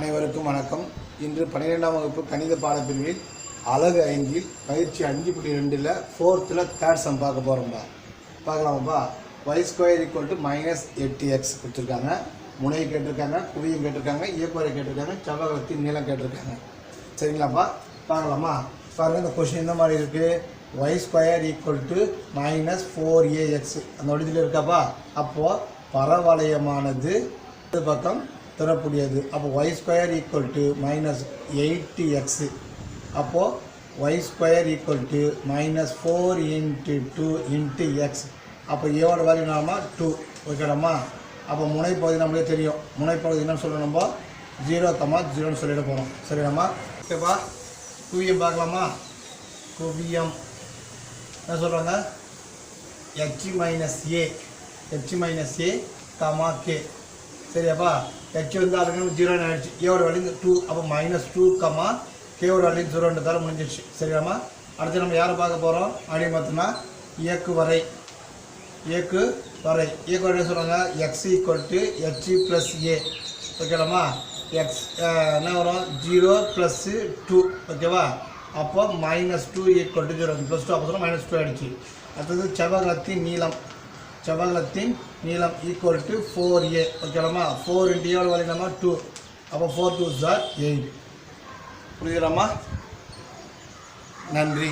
அனைவருக்கும் வணக்கம். இன்று பன்னிரெண்டாம் வகுப்பு கணித பாடப்பிரிவில் அழகு ஐந்தில் பயிற்சி அஞ்சு புள்ளி ரெண்டில் ஃபோர்த்தில் தேர்ட் சம் பார்க்க போகிறோம்ப்பா பார்க்கலாமாப்பா y square equal to minus எட்டு எக்ஸ் கொடுத்துருக்காங்க. முனையை கேட்டிருக்காங்க குவியம் கேட்டிருக்காங்க இயக்குவரை கேட்டிருக்காங்க செவ்வகத்தின் நீளம் கேட்டிருக்காங்க. சரிங்களாப்பா? பார்க்கலாமா? பாருங்கள் இந்த கொஷின் என்ன மாதிரி இருக்குது y square equal to minus four a x அந்த வடிவில் இருக்காப்பா? அப்போது பரவளையமானது இந்த பக்கம் தரக்கூடியது. அப்போ y square equal to minus eight x அப்போது y square equal to minus four into two into x அப்போ ஏவோட வேல்யூ நாம டூ ஓகேடாமா அப்போ முனைப்பகுதி நம்மளே தெரியும். முனைப்பகுதி என்னன்னு சொல்லணும் நம்ம. ஜீரோ தம்மா ஜீரோன்னு சொல்லிட போகிறோம் சரிடாமா ஓகேப்பா குவியம் பார்க்கலாமா? குவியம். என்ன சொல்கிறாங்க H minus A H minus A தமா கே சரியாப்பா? ஹெச் வந்து அதுக்கு ஜீரோன்னு ஆயிடுச்சு. ஏவோட வேல்யூ டூ அப்போ மைனஸ் டூ கம்மா கேவோட வேலையும் ஜீரோன்ற தர முடிஞ்சிடுச்சு சரியாம்மா? அடுத்து நம்ம யாரை பார்க்க போகிறோம் அப்படின்னு பார்த்தோம்னா இயக்கு வரை. இயக்கு வரை. இயக்கு வரை சொல்கிறாங்க x equal to h plus a ஓகேலாமா x என்ன வரும்? ஜீரோ ப்ளஸ்ஸு டூ ஓகேவா? அப்போ minus two equal to zero plus two அப்போ மைனஸ் டூ ஆகிடுச்சு அடுத்தது செவ்வகத்தின் நீளம். செவ்வல்லத்தின் நீளம் ஈக்குவல் டு ஃபோர் ஏ ஓகேலாமா ஃபோர் இன்ட்டு ஏழு வழியிலாமா டூ அப்போ ஃபோர் டூ சார் எயிட் புரியுறாமா நன்றி.